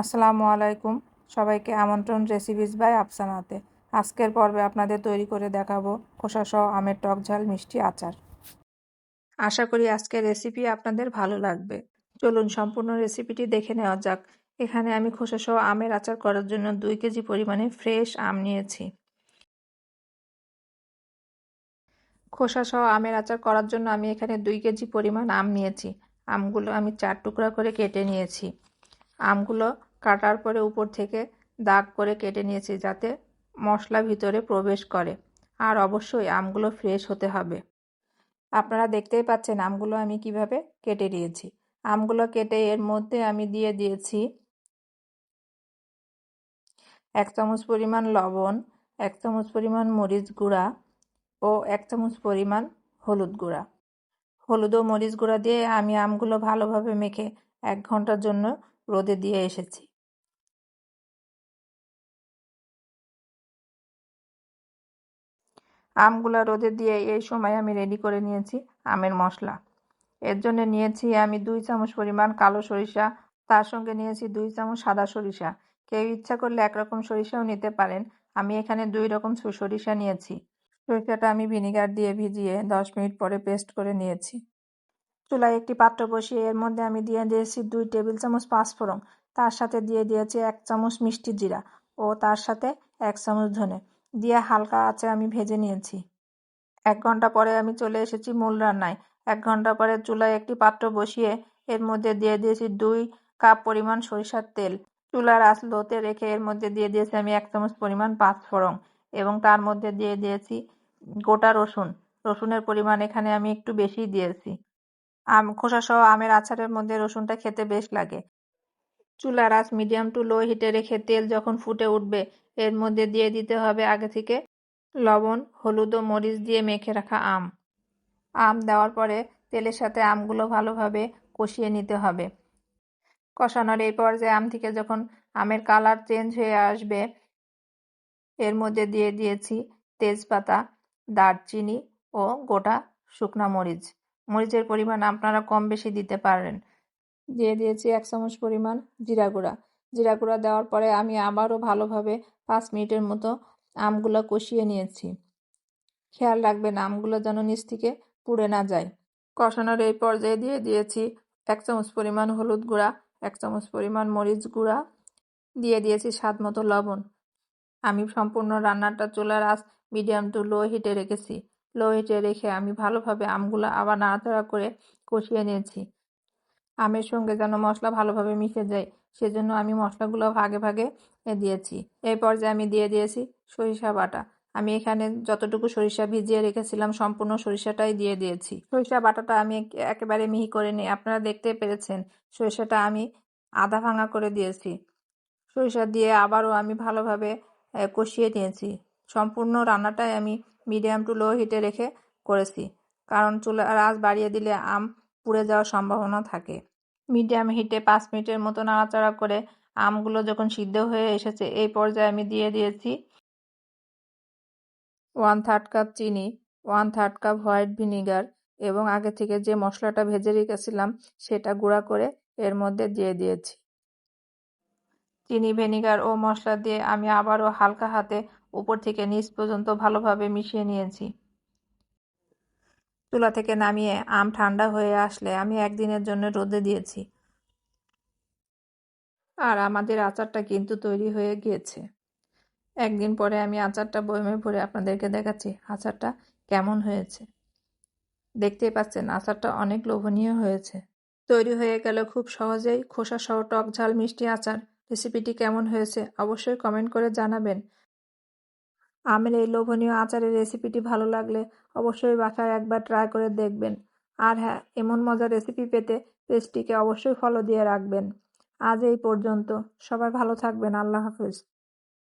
আসসালামু আলাইকুম। সবাইকে আমন্ত্রণ রেসিপিস বাই আফসানাতে। আজকের পর্বে আপনাদের তৈরি করে দেখাবো খোসাসহ আমের টক ঝাল মিষ্টি আচার। আশা করি আজকের রেসিপি আপনাদের ভালো লাগবে। চলুন সম্পূর্ণ রেসিপিটি দেখে নেওয়া যাক। এখানে আমি খোসাসহ আমের আচার করার জন্য দুই কেজি পরিমাণে ফ্রেশ আম নিয়েছি। খোসাসহ আমের আচার করার জন্য আমি এখানে দুই কেজি পরিমাণ আম নিয়েছি। আমগুলো আমি চার টুকরা করে কেটে নিয়েছি। আমগুলো কাটার পরে উপর থেকে দাগ করে কেটে নিয়েছি যাতে মশলা ভিতরে প্রবেশ করে। আর অবশ্যই আমগুলো ফ্রেশ হতে হবে। আপনারা দেখতেই পাচ্ছেন আমগুলো আমি কীভাবে কেটে নিয়েছি। আমগুলো কেটে এর মধ্যে আমি দিয়ে দিয়েছি এক চামচ পরিমাণ লবণ, এক চামচ পরিমাণ মরিচ গুঁড়া ও এক চামচ পরিমাণ হলুদ গুঁড়া। হলুদ ও মরিচ গুঁড়া দিয়ে আমি আমগুলো ভালোভাবে মেখে এক ঘণ্টার জন্য রোদে দিয়ে এসেছি। আমগুলো রোদে দিয়ে এই সময় আমি রেডি করে নিয়েছি আমের মশলা। এর জন্য নিয়েছি আমি দুই চামচ পরিমাণ কালো সরিষা, তার সঙ্গে নিয়েছি দুই চামচ সাদা সরিষা। কেউ ইচ্ছা করলে একরকম সরিষাও নিতে পারেন। আমি এখানে দুই রকম সরিষা নিয়েছি। সরিষাটা আমি ভিনিগার দিয়ে ভিজিয়ে দশ মিনিট পরে পেস্ট করে নিয়েছি। চুলায় একটি পাত্র বসিয়ে এর মধ্যে আমি দিয়ে দিয়েছি দুই টেবিল চামচ পাঁচফোড়ন। তার সাথে দিয়ে দিয়েছি এক চামচ মিষ্টি জিরা ও তার সাথে এক চামচ ধনে। দিয়ে হালকা আছে আমি ভেজে নিয়েছি। এক ঘণ্টা পরে আমি চলে এসেছি মূল রান্নায়। এক ঘণ্টা পরে চুলায় একটি পাত্র বসিয়ে এর মধ্যে দিয়ে দিয়েছি দুই কাপ পরিমাণ সরিষার তেল। চুলার আঁচ লোতে রেখে এর মধ্যে দিয়ে দিয়েছি আমি এক চামচ পরিমাণ পাঁচফোড়ন এবং তার মধ্যে দিয়ে দিয়েছি গোটা রসুন। রসুনের পরিমাণ এখানে আমি একটু বেশি দিয়েছি। খোসাসহ আমের আচারের মধ্যে রসুনটা খেতে বেশ লাগে। চুলার আঁচ মিডিয়াম টু লো হিটে রেখে তেল যখন ফুটে উঠবে, এর মধ্যে দিয়ে দিতে হবে আগে থেকে লবণ, হলুদ ও মরিচ দিয়ে মেখে রাখা আম। আম দেওয়ার পরে তেলের সাথে আমগুলো ভালোভাবে কষিয়ে নিতে হবে। কষানোর এই পর্যায়ে আম থেকে যখন আমের কালার চেঞ্জ হয়ে আসবে, এর মধ্যে দিয়ে দিয়েছি তেজপাতা, দারচিনি ও গোটা শুকনা মরিচ। মরিচের পরিমাণ আপনারা কম বেশি দিতে পারেন। দিয়ে দিয়েছি এক চামচ পরিমাণ জিরা গুঁড়া। জিরা গুঁড়া দেওয়ার পরে আমি আবারও ভালোভাবে পাঁচ মিনিটের মতো আমগুলো কষিয়ে নিয়েছি। খেয়াল রাখবেন আমগুলো যেন নিচ থেকে পুড়ে না যায়। কষানোর এই পর্যায়ে দিয়ে দিয়েছি এক চামচ পরিমাণ হলুদ গুঁড়া, এক চামচ পরিমাণ মরিচ গুঁড়া। দিয়ে দিয়েছি স্বাদ মতো লবণ। আমি সম্পূর্ণ রান্নাটা চুলার আস মিডিয়াম টু লো হিটে রেখেছি। লো হিটে রেখে আমি ভালোভাবে আমগুলো আবার নাড়াচাড়া করে কষিয়ে নিয়েছি। আমের সঙ্গে যেন মশলা ভালোভাবে মিশে যায়, সেজন্য আমি মশলাগুলো ভাগে ভাগে দিয়েছি। এই পর্যায়ে আমি দিয়ে দিয়েছি সরিষা বাটা। আমি এখানে যতটুকু সরিষা ভিজিয়ে রেখেছিলাম, সম্পূর্ণ সরিষাটাই দিয়ে দিয়েছি। সরিষা বাটাটা আমি একেবারে মিহি করে নিই, আপনারা দেখতে পেরেছেন। সরিষাটা আমি আধা ভাঙা করে দিয়েছি। সরিষা দিয়ে আবারও আমি ভালোভাবে কষিয়ে নিয়েছি। সম্পূর্ণ রান্নাটাই আমি মিডিয়াম টু লো হিটে রেখে করেছি, কারণ চুলার আঁচ বাড়িয়ে দিলে আম পুড়ে যাওয়ার সম্ভাবনা থাকে। মিডিয়াম হিটে পাঁচ মিনিটের মতো নাড়াচাড়া করে আমগুলো যখন সিদ্ধ হয়ে এসেছে, এই পর্যায়ে আমি দিয়ে দিয়েছি ওয়ান থার্ড কাপ চিনি, one third cup white vinegar এবং আগে থেকে যে মশলাটা ভেজে রেখেছিলাম সেটা গুঁড়া করে এর মধ্যে দিয়ে দিয়েছি। চিনি, ভিনিগার ও মশলা দিয়ে আমি আবারও হালকা হাতে উপর থেকে নিচ পর্যন্ত ভালোভাবে মিশিয়ে নিয়েছি। চুলা থেকে নামিয়ে আম ঠান্ডা হয়ে আসলে আমি একদিনের জন্য রোদে দিয়েছি। আর আমাদের আচারটা কিন্তু তৈরি হয়ে গিয়েছে। একদিন পরে আমি আচারটা বয়মে ভরে আপনাদেরকে দেখাচ্ছি আচারটা কেমন হয়েছে। দেখতেই পাচ্ছেন, আচারটা অনেক লোভনীয় হয়েছে। তৈরি হয়ে গেল খুব সহজেই খোসা সহ টক ঝাল মিষ্টি আচার। রেসিপিটি কেমন হয়েছে অবশ্যই কমেন্ট করে জানাবেন। আমের এই লোভনীয় আচারের রেসিপিটি ভালো লাগলে অবশ্যই বাসায় একবার ট্রাই করে দেখবেন। আর হ্যাঁ এমন মজার রেসিপি পেতে পেজটিকে অবশ্যই ফলো দিয়ে রাখবেন। আজ এই পর্যন্ত। সবাই ভালো থাকবেন। আল্লাহ হাফেজ।